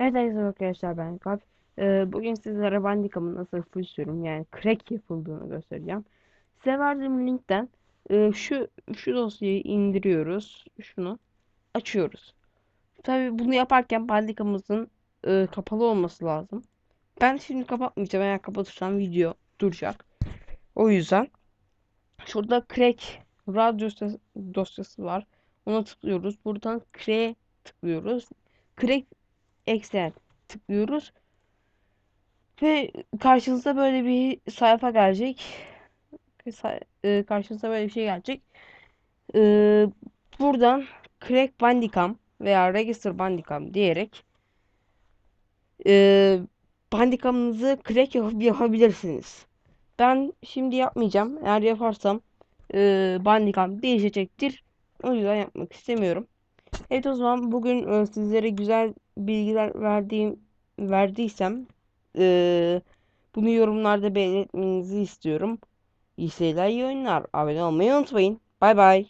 Evet arkadaşlar ben Kalp. Ee, bugün sizlere Bandicam'ın nasıl yapılışıyorum yani crack yapıldığını göstereceğim. Size verdiğim linkten e, şu şu dosyayı indiriyoruz. Şunu açıyoruz. Tabii bunu yaparken Bandicam'ımızın e, kapalı olması lazım. Ben şimdi kapatmayacağım. Eğer kapatırsam video duracak. O yüzden şurada crack radyo dosyası var. Ona tıklıyoruz. Buradan crack tıklıyoruz. Crack Excel tıklıyoruz ve karşınıza böyle bir sayfa gelecek. E, Karşınıza böyle bir şey gelecek. E, Buradan Crack Bandicam veya Register Bandicam diyerek e, Bandicam'ınızı crack yapabilirsiniz. Ben şimdi yapmayacağım. Eğer yaparsam Bandicam değişecektir. O yüzden yapmak istemiyorum. Evet o zaman bugün sizlere güzel bilgiler verdiğim verdiysem e, bunu yorumlarda belirtmenizi istiyorum. İyi seyirler, iyi oyunlar. Abone olmayı unutmayın. Bay bay.